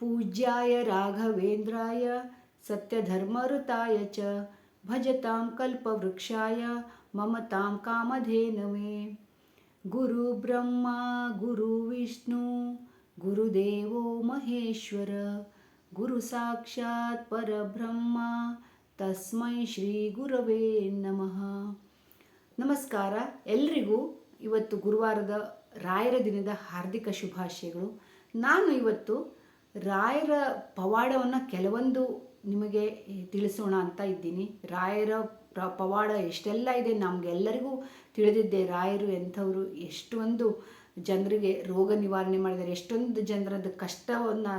पूज्याय राघवेन्द्राय सत्यधर्मऋताय च भजतां कल्पवृक्षाय ममतां कामधेनवे गुरुब्रह्मा गुरुविष्णु गुरुदेवो महेश्वर ಗುರುಸಾಕ್ಷಾತ್ ಪರಬ್ರಹ್ಮ ತಸ್ಮೈ ಶ್ರೀ ಗುರವೇ ನಮಃ ನಮಸ್ಕಾರ ಎಲ್ರಿಗೂ ಇವತ್ತು ಗುರುವಾರದ ರಾಯರ ದಿನದ ಹಾರ್ದಿಕ ಶುಭಾಶಯಗಳು ನಾನು ಇವತ್ತು ರಾಯರ ಪವಾಡವನ್ನು ಕೆಲವೊಂದು ನಿಮಗೆ ತಿಳಿಸೋಣ ಅಂತ ಇದ್ದೀನಿ. ರಾಯರ ಪವಾಡ ಎಷ್ಟೆಲ್ಲ ಇದೆ ನಮಗೆಲ್ಲರಿಗೂ ತಿಳಿದಿದ್ದೆ. ರಾಯರು ಎಂಥವರು, ಎಷ್ಟೊಂದು ಜನರಿಗೆ ರೋಗ ನಿವಾರಣೆ ಮಾಡಿದ್ದಾರೆ, ಎಷ್ಟೊಂದು ಜನರದ್ದು ಕಷ್ಟವನ್ನು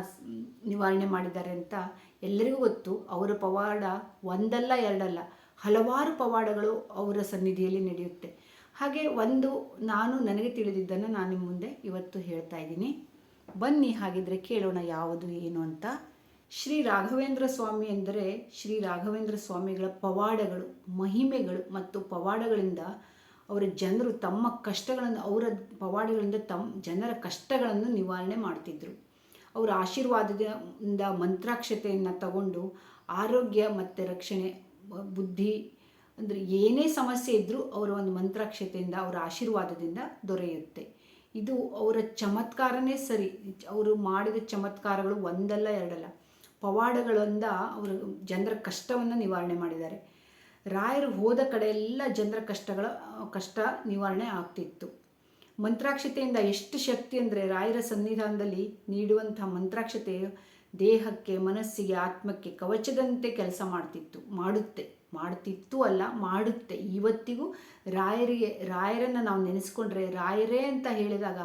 ನಿವಾರಣೆ ಮಾಡಿದ್ದಾರೆ ಅಂತ ಎಲ್ಲರಿಗೂ ಗೊತ್ತು. ಅವರ ಪವಾಡ ಒಂದಲ್ಲ ಎರಡಲ್ಲ, ಹಲವಾರು ಪವಾಡಗಳು ಅವರ ಸನ್ನಿಧಿಯಲ್ಲಿ ನಡೆಯುತ್ತೆ. ಹಾಗೆ ಒಂದು ನಾನು ನನಗೆ ತಿಳಿದಿದ್ದನ್ನು ನಾನು ನಿಮ್ಮ ಮುಂದೆ ಇವತ್ತು ಹೇಳ್ತಾ ಇದ್ದೀನಿ. ಬನ್ನಿ ಹಾಗಿದ್ರೆ ಕೇಳೋಣ ಯಾವುದು ಏನು ಅಂತ. ಶ್ರೀ ರಾಘವೇಂದ್ರ ಸ್ವಾಮಿ ಎಂದರೆ ಶ್ರೀ ರಾಘವೇಂದ್ರ ಸ್ವಾಮಿಗಳ ಪವಾಡಗಳು, ಮಹಿಮೆಗಳು ಮತ್ತು ಪವಾಡಗಳಿಂದ ಅವರ ಜನರು ತಮ್ಮ ಕಷ್ಟಗಳನ್ನು, ಅವರ ಪವಾಡಗಳಿಂದ ತಮ್ಮ ಜನರ ಕಷ್ಟಗಳನ್ನು ನಿವಾರಣೆ ಮಾಡ್ತಿದ್ರು. ಅವರ ಆಶೀರ್ವಾದದಿಂದ ಮಂತ್ರಾಕ್ಷತೆಯನ್ನು ತಗೊಂಡು ಆರೋಗ್ಯ ಮತ್ತು ರಕ್ಷಣೆ, ಬುದ್ಧಿ ಅಂದರೆ ಏನೇ ಸಮಸ್ಯೆ ಇದ್ದರೂ ಅವರ ಒಂದು ಮಂತ್ರಾಕ್ಷತೆಯಿಂದ, ಅವರ ಆಶೀರ್ವಾದದಿಂದ ದೊರೆಯುತ್ತೆ. ಇದು ಅವರ ಚಮತ್ಕಾರನೇ ಸರಿ. ಅವರು ಮಾಡಿದ ಚಮತ್ಕಾರಗಳು ಒಂದಲ್ಲ ಎರಡಲ್ಲ. ಪವಾಡಗಳಿಂದ ಅವರು ಜನರ ಕಷ್ಟವನ್ನು ನಿವಾರಣೆ ಮಾಡಿದ್ದಾರೆ. ರಾಯರು ಹೋದ ಕಡೆ ಎಲ್ಲ ಜನರ ಕಷ್ಟಗಳ, ಕಷ್ಟ ನಿವಾರಣೆ ಆಗ್ತಿತ್ತು. ಮಂತ್ರಾಕ್ಷತೆಯಿಂದ ಎಷ್ಟು ಶಕ್ತಿ ಅಂದರೆ ರಾಯರ ಸನ್ನಿಧಾನದಲ್ಲಿ ನೀಡುವಂಥ ಮಂತ್ರಾಕ್ಷತೆಯು ದೇಹಕ್ಕೆ, ಮನಸ್ಸಿಗೆ, ಆತ್ಮಕ್ಕೆ ಕವಚದಂತೆ ಕೆಲಸ ಮಾಡ್ತಿತ್ತು, ಮಾಡುತ್ತೆ. ಮಾಡ್ತಿತ್ತು ಅಲ್ಲ, ಮಾಡುತ್ತೆ. ಇವತ್ತಿಗೂ ರಾಯರಿಗೆ, ರಾಯರನ್ನು ನಾವು ನೆನೆಸ್ಕೊಂಡ್ರೆ, ರಾಯರೇ ಅಂತ ಹೇಳಿದಾಗ,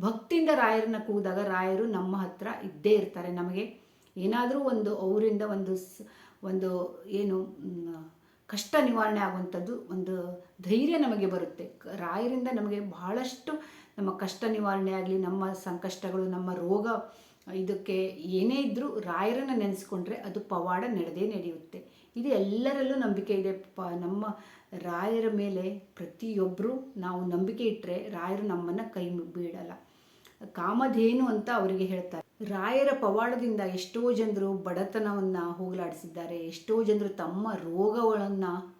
ಭಕ್ತಿಯಿಂದ ರಾಯರನ್ನ ಕೂದಾಗ ರಾಯರು ನಮ್ಮ ಹತ್ರ ಇದ್ದೇ ಇರ್ತಾರೆ. ನಮಗೆ ಏನಾದರೂ ಒಂದು ಅವರಿಂದ ಒಂದು ಒಂದು ಏನು ಕಷ್ಟ ನಿವಾರಣೆ ಆಗುವಂಥದ್ದು ಒಂದು ಧೈರ್ಯ ನಮಗೆ ಬರುತ್ತೆ. ರಾಯರಿಂದ ನಮಗೆ ಬಹಳಷ್ಟು ನಮ್ಮ ಕಷ್ಟ ನಿವಾರಣೆ ಆಗಲಿ, ನಮ್ಮ ಸಂಕಷ್ಟಗಳು, ನಮ್ಮ ರೋಗ ಇದಕ್ಕೆ ಏನೇ ಇದ್ದರೂ ರಾಯರನ್ನು ನೆನೆಸ್ಕೊಂಡ್ರೆ ಅದು ಪವಾಡ ನಡೆದೇ ನಡೆಯುತ್ತೆ. ಇದು ಎಲ್ಲರಲ್ಲೂ ನಂಬಿಕೆ ಇದೆ. ಪ, ನಮ್ಮ ರಾಯರ ಮೇಲೆ ಪ್ರತಿಯೊಬ್ಬರು ನಾವು ನಂಬಿಕೆ ಇಟ್ಟರೆ ರಾಯರು ನಮ್ಮನ್ನು ಕೈ ಬೀಳಲ್ಲ. ಕಾಮಧೇನು ಅಂತ ಅವರಿಗೆ ಹೇಳ್ತಾರೆ. ರಾಯರ ಪವಾಡದಿಂದ ಎಷ್ಟೋ ಜನರು ಬಡತನವನ್ನು ಹೋಗಲಾಡಿಸಿದ್ದಾರೆ. ಎಷ್ಟೋ ಜನರು ತಮ್ಮ ರೋಗಗಳನ್ನು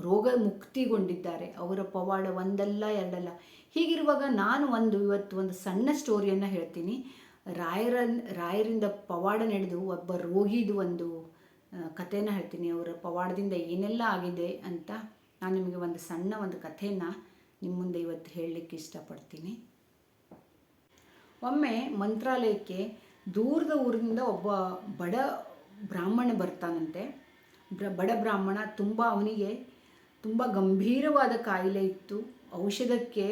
ರೋಗ ಮುಕ್ತಿಗೊಂಡಿದ್ದಾರೆ ಅವರ ಪವಾಡ ಒಂದಲ್ಲ ಎರಡಲ್ಲ. ಹೀಗಿರುವಾಗ ನಾನು ಒಂದು ಇವತ್ತು ಒಂದು ಸಣ್ಣ ಸ್ಟೋರಿಯನ್ನು ಹೇಳ್ತೀನಿ. ರಾಯರ ರಾಯರಿಂದ ಪವಾಡ ನಡೆದು ಒಬ್ಬ ರೋಗಿದು ಒಂದು ಕಥೆನ ಹೇಳ್ತೀನಿ. ಅವರ ಪವಾಡದಿಂದ ಏನೆಲ್ಲ ಆಗಿದೆ ಅಂತ ನಾನು ನಿಮಗೆ ಒಂದು ಸಣ್ಣ ಒಂದು ಕಥೆಯನ್ನು ನಿಮ್ಮ ಮುಂದೆ ಇವತ್ತು ಹೇಳಲಿಕ್ಕೆ ಇಷ್ಟಪಡ್ತೀನಿ. ಒಮ್ಮೆ ಮಂತ್ರಾಲಯಕ್ಕೆ ದೂರದ ಊರಿನಿಂದ ಒಬ್ಬ ಬಡ ಬ್ರಾಹ್ಮಣ ಬರ್ತಾನಂತೆ. ಬಡ ಬ್ರಾಹ್ಮಣ ತುಂಬ ಅವನಿಗೆ ತುಂಬ ಗಂಭೀರವಾದ ಕಾಯಿಲೆ ಇತ್ತು. ಔಷಧಕ್ಕೆ,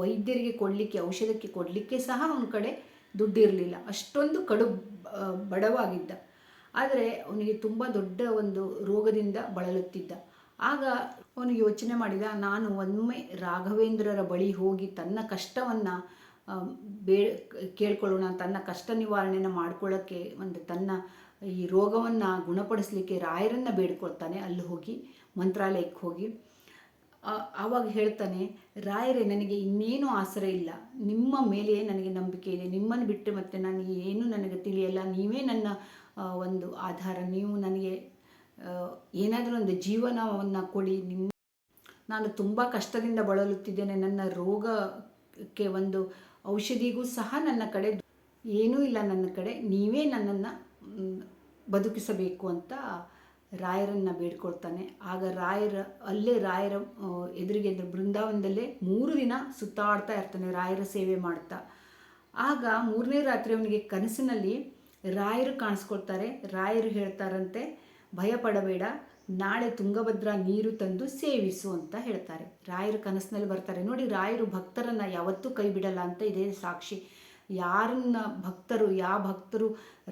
ವೈದ್ಯರಿಗೆ ಕೊಡಲಿಕ್ಕೆ, ಔಷಧಕ್ಕೆ ಕೊಡಲಿಕ್ಕೆ ಸಹ ಅವನ ಕಡೆ ದುಡ್ಡಿರಲಿಲ್ಲ. ಅಷ್ಟೊಂದು ಕಡು ಬಡವಾಗಿದ್ದ. ಆದರೆ ಅವನಿಗೆ ತುಂಬ ದೊಡ್ಡ ಒಂದು ರೋಗದಿಂದ ಬಳಲುತ್ತಿದ್ದ. ಆಗ ಅವನು ಯೋಚನೆ ಮಾಡಿದ, ನಾನು ಒಮ್ಮೆ ರಾಘವೇಂದ್ರರ ಬಳಿ ಹೋಗಿ ತನ್ನ ಕಷ್ಟವನ್ನು ಬೇ, ಕೇಳ್ಕೊಳ್ಳೋಣ, ತನ್ನ ಕಷ್ಟ ನಿವಾರಣೆಯನ್ನು ಮಾಡ್ಕೊಳ್ಳೋಕ್ಕೆ ಒಂದು ತನ್ನ ಈ ರೋಗವನ್ನು ಗುಣಪಡಿಸಲಿಕ್ಕೆ ರಾಯರನ್ನು ಬೇಡ್ಕೊಳ್ತಾನೆ. ಅಲ್ಲಿ ಹೋಗಿ ಮಂತ್ರಾಲಯಕ್ಕೆ ಹೋಗಿ ಆವಾಗ ಹೇಳ್ತಾನೆ, ರಾಯರೇ, ನನಗೆ ಇನ್ನೇನು ಆಸರೆ ಇಲ್ಲ. ನಿಮ್ಮ ಮೇಲೆ ನನಗೆ ನಂಬಿಕೆ ಇದೆ. ನಿಮ್ಮನ್ನು ಬಿಟ್ಟು ಮತ್ತೆ ನಾನು ಏನು ನನಗೆ ತಿಳಿಯಲ್ಲ. ನೀವೇ ನನ್ನ ಒಂದು ಆಧಾರ. ನೀವು ನನಗೆ ಏನಾದರೂ ಒಂದು ಜೀವನವನ್ನು ಕೊಡಿ. ನಿಮ್ಮ, ನಾನು ತುಂಬ ಕಷ್ಟದಿಂದ ಬಳಲುತ್ತಿದ್ದೇನೆ. ನನ್ನ ರೋಗಕ್ಕೆ ಒಂದು ಔಷಧಿಗೂ ಸಹ ನನ್ನ ಕಡೆ ಏನೂ ಇಲ್ಲ ನನ್ನ ಕಡೆ. ನೀವೇ ನನ್ನನ್ನು ಬದುಕಿಸಬೇಕು ಅಂತ ರಾಯರನ್ನು ಬೇಡ್ಕೊಳ್ತಾನೆ. ಆಗ ರಾಯರ, ಅಲ್ಲೇ ರಾಯರ ಎದುರಿಗೆ ಅಂದರೆ ಬೃಂದಾವನದಲ್ಲೇ ಮೂರು ದಿನ ಸುತ್ತಾಡ್ತಾ ಇರ್ತಾನೆ, ರಾಯರ ಸೇವೆ ಮಾಡ್ತಾ. ಆಗ ಮೂರನೇ ರಾತ್ರಿ ಅವನಿಗೆ ಕನಸಿನಲ್ಲಿ ರಾಯರು ಕಾಣಿಸ್ಕೊಳ್ತಾರೆ. ರಾಯರು ಹೇಳ್ತಾರಂತೆ, ಭಯಪಡಬೇಡ, ನಾಳೆ ತುಂಗಭದ್ರಾ ನೀರು ತಂದು ಸೇವಿಸು ಅಂತ ಹೇಳ್ತಾರೆ. ರಾಯರು ಕನಸಿನಲ್ಲಿ ಬರ್ತಾರೆ, ನೋಡಿ, ರಾಯರು ಭಕ್ತರನ್ನು ಯಾವತ್ತೂ ಕೈ ಬಿಡಲ್ಲ ಅಂತ ಇದೇ ಸಾಕ್ಷಿ. ಯಾರನ್ನ ಭಕ್ತರು ಯಾವ ಭಕ್ತರು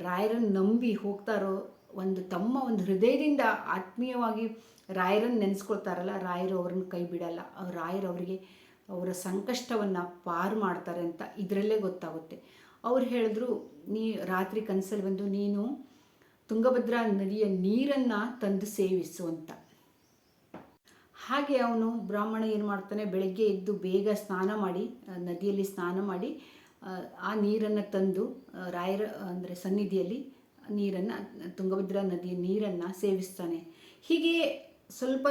ರಾಯರನ್ನು ನಂಬಿ ಹೋಗ್ತಾರೋ ಒಂದು ತಮ್ಮ ಒಂದು ಹೃದಯದಿಂದ ಆತ್ಮೀಯವಾಗಿ ರಾಯರನ್ನು ನೆನೆಸ್ಕೊಳ್ತಾರಲ್ಲ ರಾಯರು ಅವ್ರನ್ನ ಕೈ ಬಿಡಲ್ಲ. ರಾಯರು ಅವರಿಗೆ ಅವರ ಸಂಕಷ್ಟವನ್ನು ಪಾರು ಮಾಡ್ತಾರೆ ಅಂತ ಇದರಲ್ಲೇ ಗೊತ್ತಾಗುತ್ತೆ. ಅವ್ರು ಹೇಳಿದ್ರು ನೀ ರಾತ್ರಿ ಕನಸಲ್ಲಿ ಬಂದು ನೀನು ತುಂಗಭದ್ರಾ ನದಿಯ ನೀರನ್ನು ತಂದು ಸೇವಿಸು ಅಂತ. ಹಾಗೆ ಅವನು ಬ್ರಾಹ್ಮಣ ಏನು ಮಾಡ್ತಾನೆ ಬೆಳಗ್ಗೆ ಎದ್ದು ಬೇಗ ಸ್ನಾನ ಮಾಡಿ ನದಿಯಲ್ಲಿ ಸ್ನಾನ ಮಾಡಿ ಆ, ನೀರನ್ನು ತಂದು ರಾಯರ ಅಂದರೆ ಸನ್ನಿಧಿಯಲ್ಲಿ ನೀರನ್ನು, ತುಂಗಭದ್ರಾ ನದಿಯ ನೀರನ್ನು ಸೇವಿಸ್ತಾನೆ. ಹೀಗೆ ಸ್ವಲ್ಪ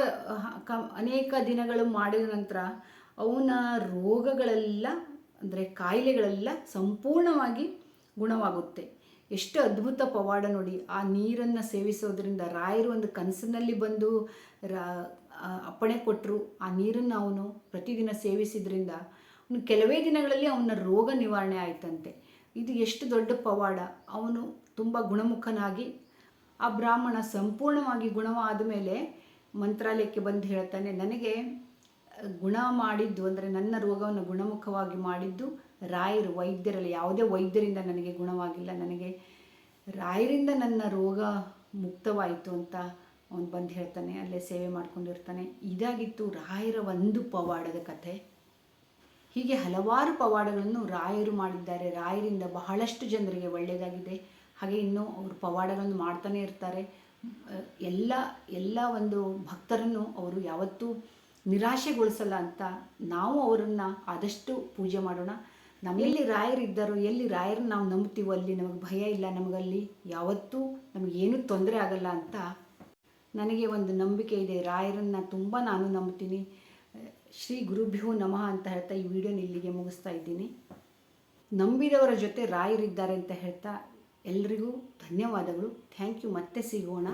ಕ, ಅನೇಕ ದಿನಗಳು ಮಾಡಿದ ನಂತರ ಅವನ ರೋಗಗಳೆಲ್ಲ, ಅಂದರೆ ಕಾಯಿಲೆಗಳೆಲ್ಲ ಸಂಪೂರ್ಣವಾಗಿ ಗುಣವಾಗುತ್ತೆ. ಎಷ್ಟು ಅದ್ಭುತ ಪವಾಡ ನೋಡಿ. ಆ ನೀರನ್ನು ಸೇವಿಸೋದ್ರಿಂದ ರಾಯರು ಒಂದು ಕನಸಿನಲ್ಲಿ ಬಂದು ರಾ ಅಪ್ಪಣೆ ಕೊಟ್ಟರು ಆ ನೀರನ್ನು ಅವನು ಪ್ರತಿದಿನ ಸೇವಿಸಿದ್ರಿಂದ ಅವನು ಕೆಲವೇ ದಿನಗಳಲ್ಲಿ ಅವನ ರೋಗ ನಿವಾರಣೆ ಆಯ್ತಂತೆ. ಇದು ಎಷ್ಟು ದೊಡ್ಡ ಪವಾಡ. ಅವನು ತುಂಬ ಗುಣಮುಖನಾಗಿ ಆ ಬ್ರಾಹ್ಮಣ ಸಂಪೂರ್ಣವಾಗಿ ಗುಣವಾದ ಮೇಲೆ ಮಂತ್ರಾಲಯಕ್ಕೆ ಬಂದು ಹೇಳ್ತಾನೆ, ನನಗೆ ಗುಣ ಮಾಡಿದ್ದು ಅಂದರೆ ನನ್ನ ರೋಗವನ್ನು ಗುಣಮುಖವಾಗಿ ಮಾಡಿದ್ದು ರಾಯರು. ವೈದ್ಯರಲ್ಲಿ ಯಾವುದೇ ವೈದ್ಯರಿಂದ ನನಗೆ ಗುಣವಾಗಿಲ್ಲ. ನನಗೆ ರಾಯರಿಂದ ನನ್ನ ರೋಗ ಮುಕ್ತವಾಯಿತು ಅಂತ ಅವನು ಬಂದು ಹೇಳ್ತಾನೆ, ಅಲ್ಲೇ ಸೇವೆ ಮಾಡ್ಕೊಂಡಿರ್ತಾನೆ. ಇದಾಗಿತ್ತು ರಾಯರ ಒಂದು ಪವಾಡದ ಕಥೆ. ಹೀಗೆ ಹಲವಾರು ಪವಾಡಗಳನ್ನು ರಾಯರು ಮಾಡಿದ್ದಾರೆ. ರಾಯರಿಂದ ಬಹಳಷ್ಟು ಜನರಿಗೆ ಒಳ್ಳೆಯದಾಗಿದೆ. ಹಾಗೆ ಇನ್ನೂ ಅವರು ಪವಾಡಗಳನ್ನು ಮಾಡ್ತಾನೆ ಇರ್ತಾರೆ. ಎಲ್ಲ ಎಲ್ಲ ಒಂದು ಭಕ್ತರನ್ನು ಅವರು ಯಾವತ್ತೂ ನಿರಾಶೆಗೊಳಿಸಲ್ಲ ಅಂತ ನಾವು ಅವರನ್ನು ಆದಷ್ಟು ಪೂಜೆ ಮಾಡೋಣ. ನಮ್ಮ ಎಲ್ಲಿ ರಾಯರಿದ್ದಾರೋ, ಎಲ್ಲಿ ರಾಯರನ್ನ ನಾವು ನಂಬ್ತೀವೋ ಅಲ್ಲಿ ನಮಗೆ ಭಯ ಇಲ್ಲ, ನಮಗಲ್ಲಿ ಯಾವತ್ತೂ ನಮಗೇನು ತೊಂದರೆ ಆಗಲ್ಲ ಅಂತ ನನಗೆ ಒಂದು ನಂಬಿಕೆ ಇದೆ. ರಾಯರನ್ನು ತುಂಬ ನಾನು ನಂಬ್ತೀನಿ. ಶ್ರೀ ಗುರುಭ್ಯೋ ನಮಃ ಅಂತ ಹೇಳ್ತಾ ಈ ವಿಡಿಯೋನ ಇಲ್ಲಿಗೆ ಮುಗಿಸ್ತಾ ಇದ್ದೀನಿ. ನಂಬಿದವರ ಜೊತೆ ರಾಯರಿದ್ದಾರೆ ಅಂತ ಹೇಳ್ತಾ ಎಲ್ರಿಗೂ ಧನ್ಯವಾದಗಳು. Thank you. ಮತ್ತೆ ಸಿಗೋಣ.